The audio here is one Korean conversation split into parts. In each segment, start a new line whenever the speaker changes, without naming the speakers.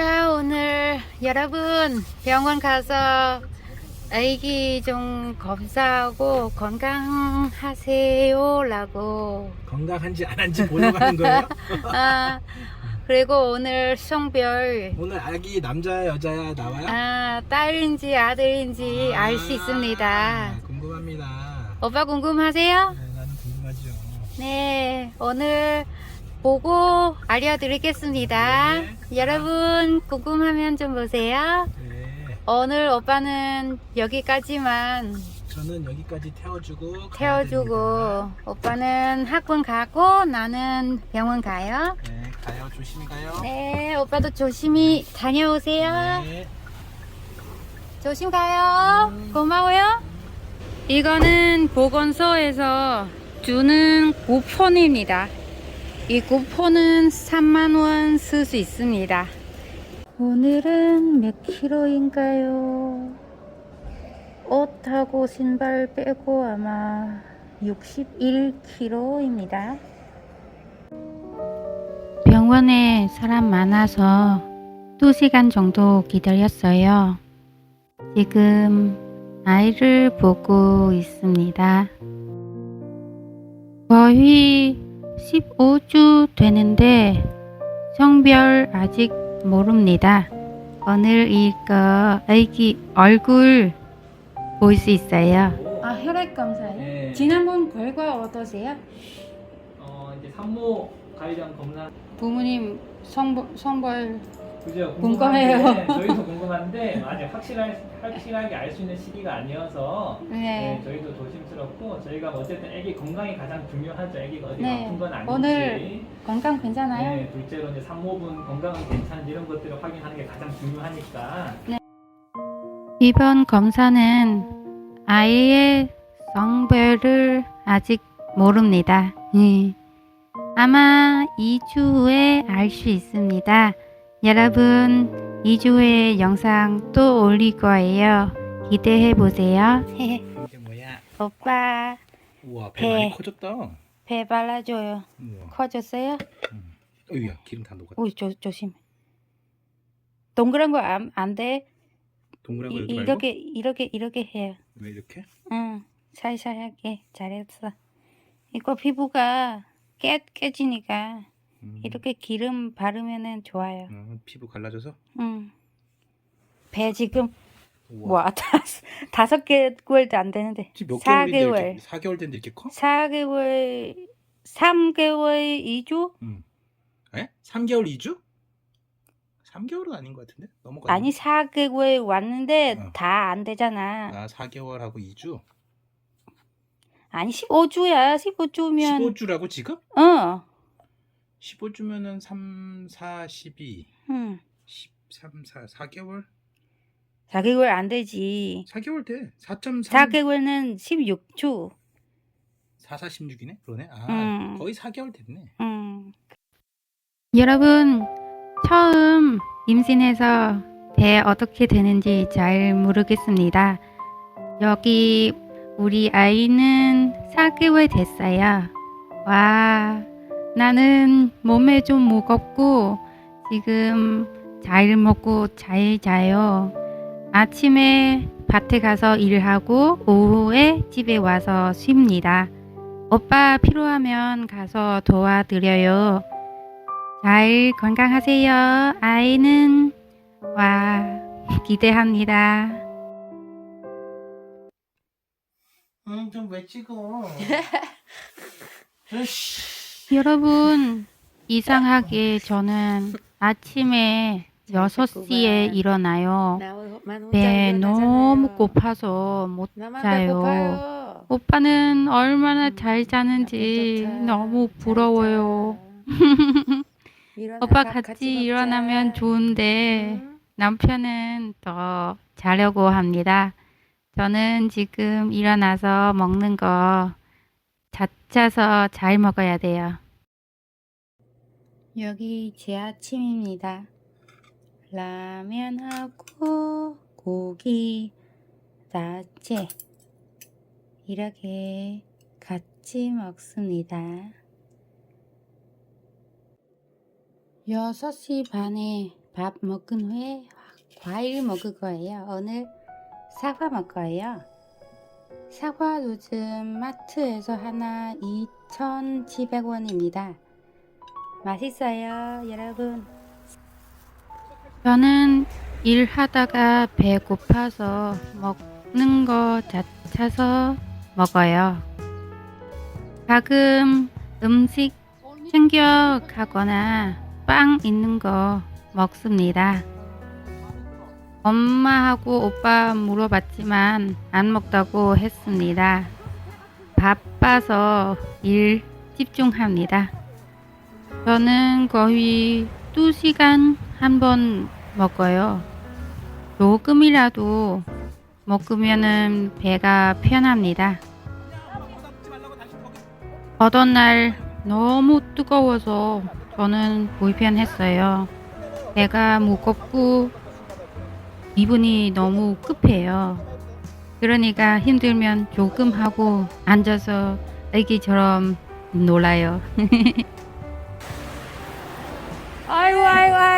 자, 오늘 여러분 병원 가서 아기 좀 검사하고 건강하세요 라고.
건강한지 안 한지 보러 가는 거예요?
아, 그리고 오늘 성별
오늘 아기 남자야 여자야 나와요?
아, 딸인지 아들인지 알수 있습니다.
아, 궁금합니다.
오빠 궁금하세요?
네, 나는 궁금하죠.
네, 오늘 보고 알려드리겠습니다.
네.
여러분 궁금하면 좀 보세요.
네,
오늘 오빠는 여기까지만
저는 여기까지 태워주고
태워주고. 오빠는 학원 가고 나는 병원 가요.
네, 가요. 조심히 가요.
네, 오빠도 조심히 다녀오세요.
네.
조심 가요. 고마워요. 이거는 보건소에서 주는 쿠폰입니다. 이 쿠폰은 3만원 쓸 수 있습니다. 오늘은 몇 킬로인가요? 옷하고 신발 빼고 아마 61킬로입니다. 병원에 사람 많아서 2시간 정도 기다렸어요. 지금 아이를 보고 있습니다. 거의 15주 되는데 성별 아직 모릅니다. 오늘 이거 아기 얼굴 볼 수 있어요. 아 혈액 검사요?
네.
지난번 결과 어떠세요?
어 이제 산모 관련 검사
부모님 성벌 성벌
그죠
궁금해요.
궁금한데, 저희도 궁금한데 아직 확실할 확실하게 알 수 있는 시기가 아니어서 네.
네.
저희도 조심스럽고 저희가 어쨌든 아기 건강이 가장 중요하죠 아기가 어디
네.
아픈 건 아닌지
오늘 건강 괜찮아요?
네 둘째로 이제 산모분 건강은 괜찮은지 이런 것들을 확인하는 게 가장 중요하니까
이번 검사는 아이의 성별을 아직 모릅니다. 예. 아마 2주 후에 알 수 있습니다. 여러분, 2주 후에 영상 또 올릴 거예요. 기대해 보세요.
이게 뭐야?
오빠,
우와, 배
배.
많이 커졌다.
배 발라줘요.
우와.
커졌어요?
어이야, 기름 다 녹았다.
오, 조, 조심. 동그란 거 안 안 돼.
동그란 거
이,
여기 말고?
이렇게 이렇게 이렇게 해요.
왜 이렇게?
응, 살살하게 잘했어. 이거 피부가 깨, 깨지니까
음.
이렇게 기름 바르면은 좋아요.
어, 피부 갈라져서?
응. 배 지금
우와.
와 다섯, 다섯 개월도 안 되는데
지금 몇
4개월.
개월인데 이렇게 4개월 됐는데 이렇게 커?
4개월 3개월 2주?
에? 3개월 2주? 3개월은 아닌 것 같은데? 넘어가.
아니 4개월 왔는데
어.
다안 되잖아.
아, 4개월하고 2주?
아니 15주야. 15주면
15주라고 지금?
어.
15 주면은 3, 4, 12,
응.
13, 4, 4개월?
4개월 안 되지.
4개월 돼. 4.3.
4개월은 16주.
4, 4, 16이네? 그러네. 아,
음.
거의 4개월 됐네.
음. 여러분, 처음 임신해서 배 어떻게 되는지 잘 모르겠습니다. 여기 우리 아이는 4개월 됐어요. 와, 나는 몸에 좀 무겁고 지금 잘 먹고 잘 자요. 아침에 밭에 가서 일하고 오후에 집에 와서 쉽니다. 오빠 필요하면 가서 도와드려요. 잘 건강하세요. 아이는 와 기대합니다.
응, 좀왜 찍어? 으씨.
여러분 이상하게 저는 아침에 6시에 일어나요. 배 너무 고파서 못 자요. 오빠는 얼마나 잘 자는지 너무 부러워요. 오빠 같이 일어나면 좋은데 남편은 더 자려고 합니다. 저는 지금 일어나서 먹는 거 자차서 잘 먹어야 돼요. 여기 제 아침입니다. 라면하고 고기, 야채 이렇게 같이 먹습니다. 6시 반에 밥 먹은 후에 과일 먹을 거예요. 오늘 사과 먹을 거예요. 사과 요즘 마트에서 하나 2,700원입니다. 맛있어요, 여러분. 저는 일하다가 배고파서 먹는 거 찾아서 먹어요. 가끔 음식 챙겨 가거나 빵 있는 거 먹습니다. 엄마하고 오빠 물어봤지만 안 먹다고 했습니다. 바빠서 일 집중합니다. 저는 거의 2시간 한 번 먹어요. 조금이라도 먹으면 배가 편합니다. 어떤 날 너무 뜨거워서 저는 불편했어요. 배가 무겁고 기분이 너무 급해요. 그러니까 힘들면 조금 하고 앉아서 애기처럼 놀아요.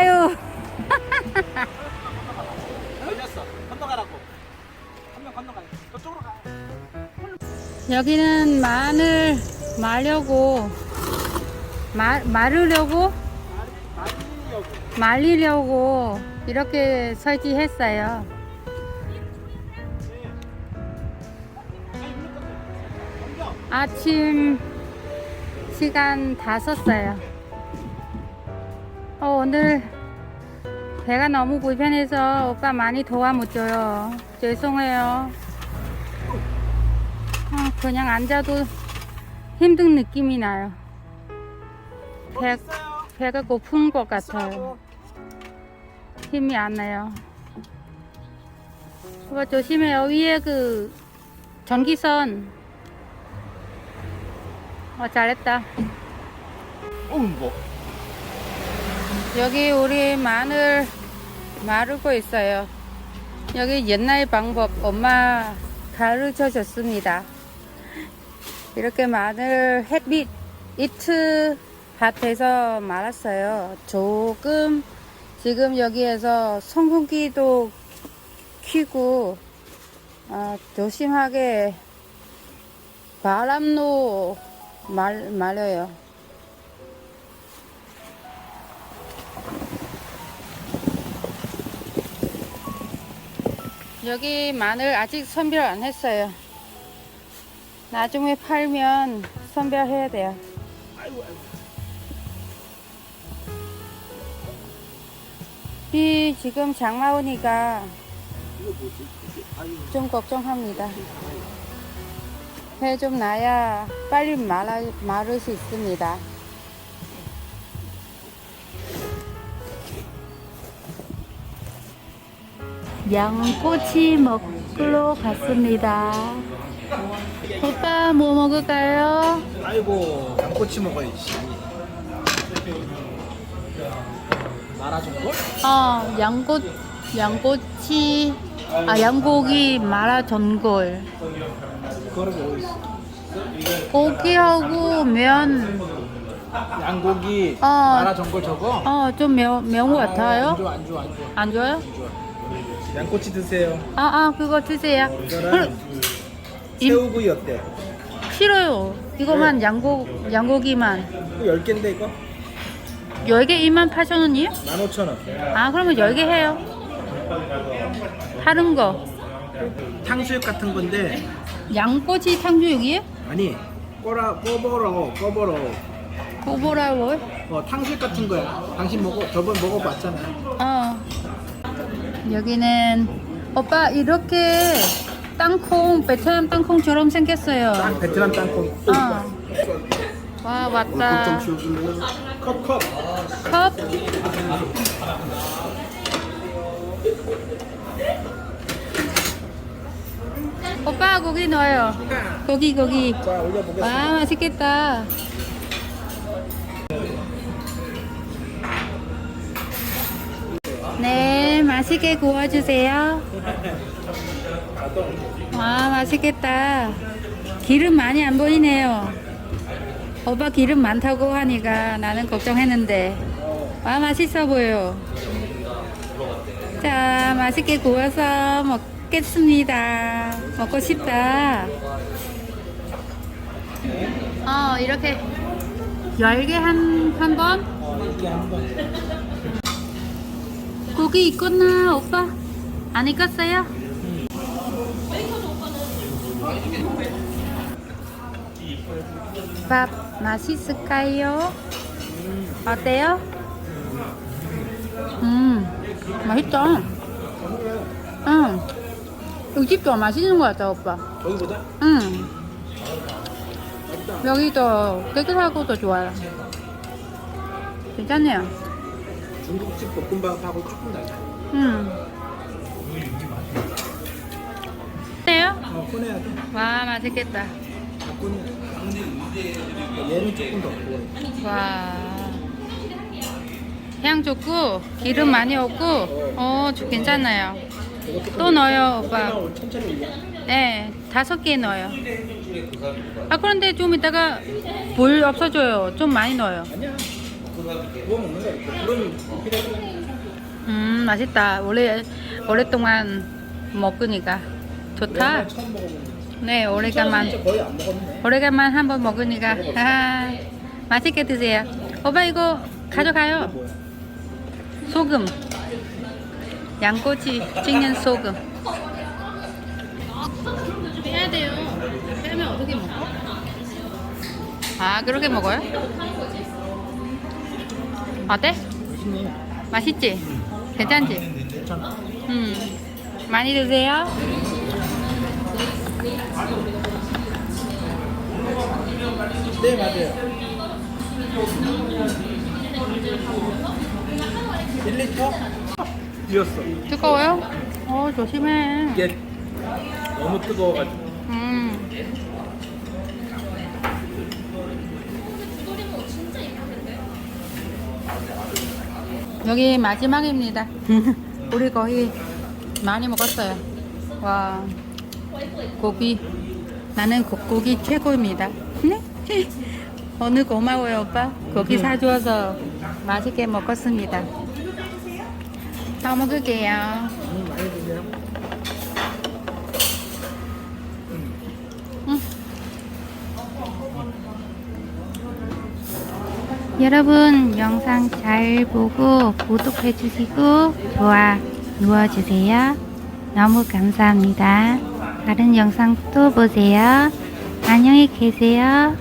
아이고
걸렸어. 건너가라고. 한 명 건너가. 저쪽으로 가.
여기는 마늘 말려고 마, 마르려고 말리려고 이렇게 설치했어요. 아침 시간 다 썼어요. 어, 오늘 배가 너무 불편해서 오빠 많이 도와 못 줘요. 죄송해요. 어, 그냥 앉아도 힘든 느낌이 나요. 배. 배가 고픈 것 같아요. 힘이 안 나요. 오빠 조심해요. 위에 그 전기선. 어, 잘했다.
어, 뭐.
여기 우리 마늘 마르고 있어요. 여기 옛날 방법 엄마 가르쳐 줬습니다. 이렇게 마늘 햇빛 이트 밭에서 말았어요. 조금 지금 여기에서 송풍기도 키고 어, 조심하게 바람로 말, 말려요. 여기 마늘 아직 선별 안 했어요. 나중에 팔면 선별해야 돼요. 비 지금 장마 오니까 좀 걱정합니다. 배 좀 나야 빨리 말아, 마를 수 있습니다. 양꼬치 먹으러 갔습니다. 오빠 뭐 먹을까요?
아이고, 양꼬치 먹어야지. 말아준걸?
어, 양꼬 양꼬치 아 양고기 마라 전골
그거를 뭐 있어?
고기하고 면
양고기,
어.
마라 전골 저거?
어좀 매운 매운
것안
같아요.
좋아, 안 좋아, 안 좋아.
안 좋아요?
양꼬치 드세요.
아 아 그거 드세요.
이거는
임-
새우구이 어때?
싫어요. 이거만 양고 양고기만
이거 10개인데 이거?
10개 2만 8천 원이요?
15,000원.
아 그러면 10개 해요. 다른 거
탕수육 같은 건데
양꼬치 탕수육이에요?
아니 꼬라 꼬버러 꼬버러
고보라고?
어 탕수육 같은 거야 당신 먹어 저번 먹어봤잖아
어. 여기는 오빠 이렇게 땅콩 베트남 땅콩처럼 생겼어요.
땅 베트남 땅콩
어. 와 왔다.
컵 컵
컵. 오빠 고기 넣어요. 고기 고기.
자 올려보겠습니다
와 맛있겠다. 맛있게 구워주세요. 와, 맛있겠다. 기름 많이 안 보이네요. 오빠 기름 많다고 하니까 나는 걱정했는데. 와, 맛있어 보여. 맛있게 구워서 먹겠습니다. 먹고 싶다. 어, 이렇게 열개 한, 한 번?
어, 이렇게 한번
고기 익었나, 오빠? 안 익었어요? 밥 맛있을까요? 어때요? 음, 맛있다. 응. 이 집도 맛있는 것 같다, 오빠.
저기보다
응. 여기도 깨끗하고 더 좋아요. 괜찮네요.
중국집 볶음밥하고 조금 달라.
음. 어때요?
어, 꺼내야 돼.
와, 맛있겠다.
꺼내. 얘는 조금 더 구워야 돼.
와. 향 좋고, 기름 많이 없고, 어, 저 괜찮아요.
이거 조금
또 넣어요, 오빠.
오늘 천천히 올려.
네, 다섯 개 넣어요. 아, 그런데 좀 이따가 물 없어져요. 좀 많이 넣어요.
아니야.
음, 맛있다. 오래, 오랫동안 먹으니까. 좋다. 네, 오래간만. 오래간만 한번 먹으니까. 아, 맛있게 드세요. 오빠 이거 가져가요. 소금. 양꼬치 찍는 소금. 빼야 돼요. 빼면 어떻게 먹어? 아, 그렇게 먹어요? 어때?
맛있네.
맛있지? 괜찮지?
괜찮아.
음. 많이 드세요.
네, 맞아요. 1리터? 비었어.
뜨거워요? 어, 조심해.
이게 너무 뜨거워가지고.
음. 여기 마지막입니다. 우리 거의 많이 먹었어요. 와, 고기. 나는 고, 고기 최고입니다. 네? 오늘 고마워요, 오빠. 고기 사주어서 맛있게 먹었습니다. 더 먹을게요.
음, 많이 드세요.
여러분 영상 잘 보고 구독해 주시고 좋아 누워 주세요. 너무 감사합니다. 다른 영상 또 보세요. 안녕히 계세요.